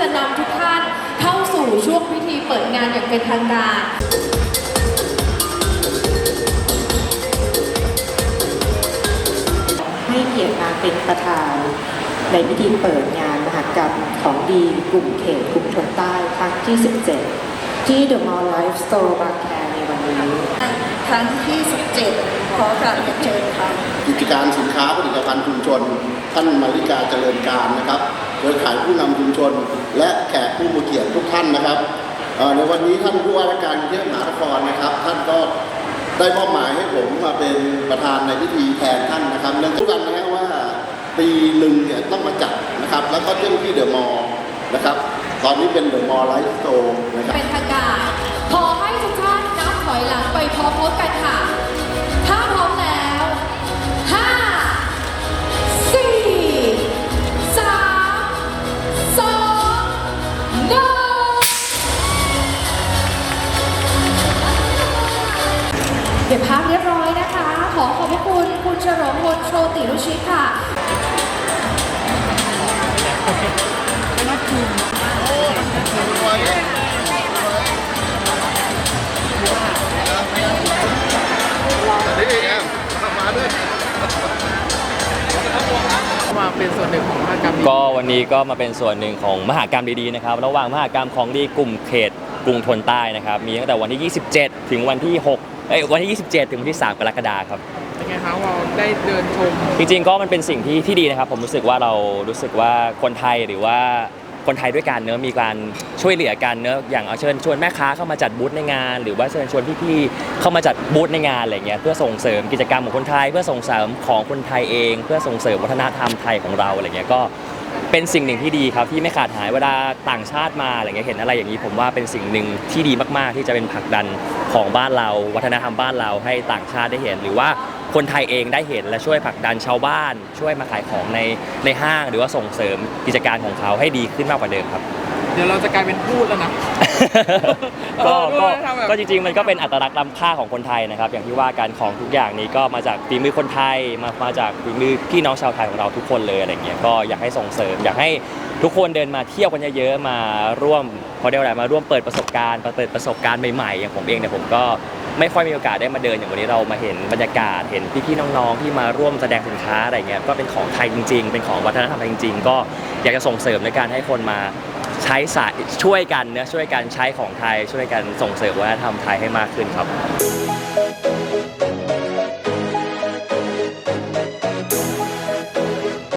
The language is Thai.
จะนำทุกท่านเข้าสู่ช่วงพิธีเปิดงานอย่างเป็นทางการให้เกียรติมาเป็นประธานในพิธีเปิดงานมหกรรมของดีกลุ่มเขตกลุ่มทนใต้ครั้งที่ 17 ที่ The Mall Life Store บางแคในวันนี้ ครั้งที่ 17 ขอกราบเรียนเชิญค่ะ กิจการสินค้าผลิตภัณฑ์ชุมชน ท่านมาริกาเจริญการนะครับ โดยขายผู้นำชุมชน และแขกผู้มีเกียรติทุกท่านนะครับในวันนี้ท่านผู้ว่าราชการกรุงเทพมหานครนะครับ ท่านก็ได้มอบหมายให้ผมมาเป็นประธานในพิธีแทนท่านนะครับเนื่องจากกันนะฮะว่าปีหนึ่งเนี่ยต้องมาจัดนะครับ แล้วก็เที่ยวที่เดอะมอลล์นะครับ ตอนนี้เป็นเดอะมอลล์ไลฟ์โตนะครับเป็นทางการขอให้ทุกท่านนับถอยหลังไปพร้อมๆกัน เก็บภาพเรียบร้อยนะคะ ขอขอบพระคุณคุณเฉลิมพลโชติรุชิตค่ะมาเป็นส่วนหนึ่งของมหกรรมก็วันนี้ก็มาเป็นส่วนหนึ่งของมหากรรมดีๆนะครับ ระหว่างมหากรรมของดีกลุ่มเขตกรุงทนใต้นะครับ มีตั้งแต่วันที่ 27 ถึงวันที่ 6 เอ้ยวันที่ 27 ถึงวันที่ 3 กรกฎาคมครับ เป็นไงคะเราได้เดินชมจริงๆก็มันเป็นสิ่งที่ที่ดีนะครับ ผมรู้สึกว่าเรารู้สึกว่าคนไทยหรือว่าคนไทยด้วยกันเนอะมีการช่วยเหลือกันเนอะอย่างเอาเชิญชวนแม่ค้าเข้ามาจัดบูธในงาน หรือว่าเชิญชวนพี่ๆเข้ามาจัดบูธในงานอะไรเงี้ยเพื่อส่งเสริมกิจกรรมของคนไทย เพื่อส่งเสริมของคนไทยเอง เพื่อส่งเสริมวัฒนธรรมไทยของเราอะไรเงี้ยก็ เป็นสิ่งหนึ่งที่ดีครับที่ไม่ขาดหายเวลาต่างชาติมาอะไรเงี้ยเห็นอะไรอย่างนี้ผมว่าเป็นสิ่งหนึ่งที่ดีมากๆ ที่จะเป็นผลักดันของบ้านเรา วัฒนธรรมบ้านเราให้ต่างชาติได้เห็น หรือว่าคนไทยเองได้เห็นและช่วยผลักดันชาวบ้าน ช่วยมาขายของในในห้าง หรือว่าส่งเสริมกิจการของเขาให้ดีขึ้นมากกว่าเดิมครับ เดี๋ยวเราจะกลายเป็นพูดแล้วนะ ก็เออก็ด้วยทำแบบก็จริงๆ มันก็เป็นอัตลักษณ์ล้ำค่าของคนไทยนะครับ อย่างที่ว่าการของทุกอย่างนี้ก็มาจากฝีมือคนไทย มา มาจากฝีมือพี่น้องชาวไทยของเราทุกคนเลยอะไรเงี้ย ก็อยากให้ส่งเสริม อยากให้ทุกคนเดินมาเที่ยวกันเยอะๆ มาร่วมเขาเรียกว่าอะไร มาร่วมเปิดประสบการณ์มาเปิดประสบการณ์ใหม่ๆ อย่างผมเองเนี่ยผมก็ไม่ค่อยมีโอกาสได้มาเดินอย่างวันนี้เรามาเห็นบรรยากาศ เห็นพี่ๆน้องๆที่มาร่วมแสดงสินค้าอะไรเงี้ย ก็เป็นของไทยจริง ๆ เป็นของวัฒนธรรมไทยจริง ๆ ก็อยากจะส่งเสริมในการให้คนมา ใช้สายช่วยกันเนะช่วยกันใช้ของไทยช่วยกันส่งเสริมวัฒนธรรมไทยให้มากขึ้นครับ